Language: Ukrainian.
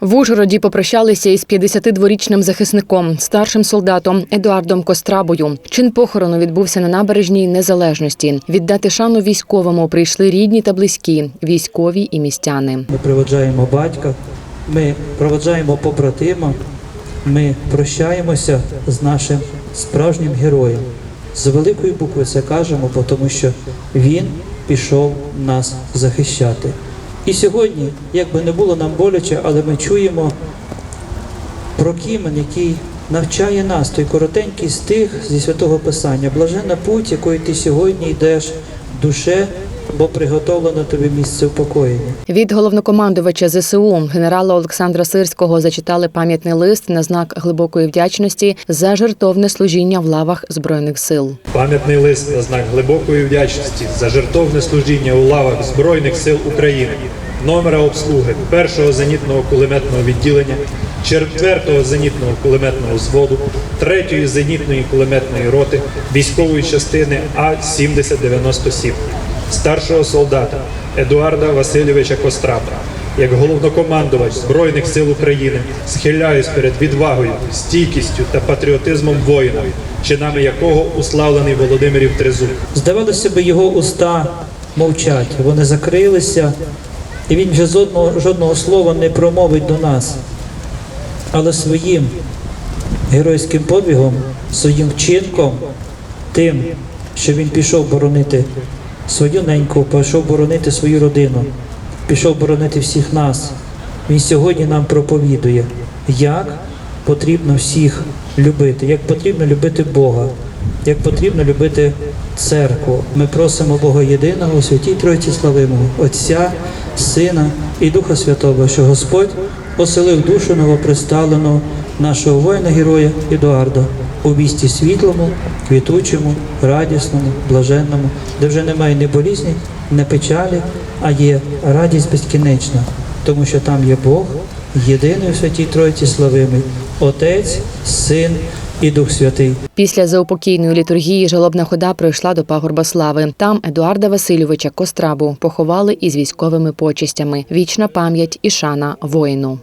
В Ужгороді попрощалися із 52-річним захисником, старшим солдатом Едуардом Кострабою. Чин похорону відбувся на набережній Незалежності. Віддати шану військовому прийшли рідні та близькі, військові і містяни. Ми проводжаємо батька, ми проводжаємо побратима, ми прощаємося з нашим справжнім героєм. З великої букви це кажемо, тому що він пішов нас захищати. І сьогодні, як би не було нам боляче, але ми чуємо про Кімен, який навчає нас, той коротенький стих зі святого Писання. Блаженна путь, якою ти сьогодні йдеш душе, бо приготовлено тобі місце упокоєння. Від головнокомандувача ЗСУ генерала Олександра Сирського зачитали пам'ятний лист на знак глибокої вдячності за жертовне служіння в лавах збройних сил. Пам'ятний лист на знак глибокої вдячності за жертовне служіння у лавах Збройних сил України, номера обслуги 1-го зенітного кулеметного відділення, 4-го зенітного кулеметного взводу, 3-ї зенітної кулеметної роти, військової частини А-7097, старшого солдата Едуарда Васильовича Кострапа. Як головнокомандувач Збройних сил України схиляюсь перед відвагою, стійкістю та патріотизмом воїна, чинами якого уславлений Володимирів Тризуб. Здавалося б, його уста мовчать, вони закрилися, і він вже жодного, жодного слова не промовить до нас. Але своїм геройським подвигом, своїм вчинком, тим, що він пішов боронити свою неньку, пішов боронити свою родину, пішов боронити всіх нас. Він сьогодні нам проповідує, як потрібно всіх любити, як потрібно любити Бога, як потрібно любити церкву. Ми просимо Бога єдиного святій Тройці славимого, Отця, Сина і Духа Святого, що Господь оселив душу новоприставленого нашого воїна-героя Едуарда у місті світлому, квітучому, радісному, блаженному, де вже немає ні болізні, ні печалі, а є радість безкінечна, тому що там є Бог, єдиний у святій Тройці славимий, Отець, Син і Дух Святий. Після заупокійної літургії жалобна хода пройшла до пагорба слави. Там Едуарда Васильовича Кострабу поховали із військовими почестями. Вічна пам'ять і шана воїну.